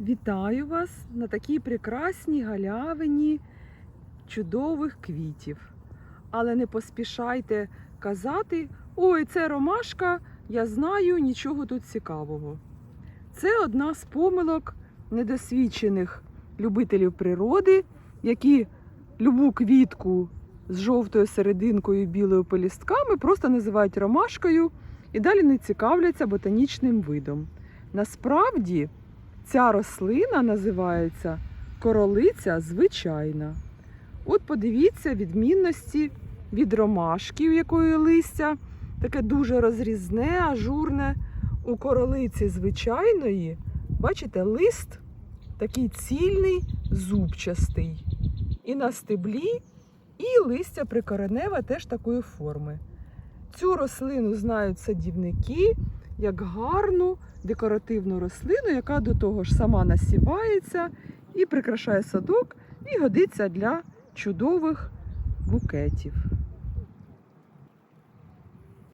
Вітаю вас на такій прекрасній галявині чудових квітів. Але не поспішайте казати: ой, це ромашка, я знаю нічого тут цікавого. Це одна з помилок недосвідчених любителів природи, які любу квітку з жовтою серединкою і білою полістками просто називають ромашкою і далі не цікавляться ботанічним видом. Насправді ця рослина називається королиця звичайна. От подивіться відмінності від ромашки, у якої листя таке дуже розрізне, ажурне. У королиці звичайної, бачите, лист такий цільний, зубчастий. І на стеблі, і листя прикореневе теж такої форми. Цю рослину знають садівники як гарну декоративну рослину, яка до того ж сама насівається і прикрашає садок, і годиться для чудових букетів.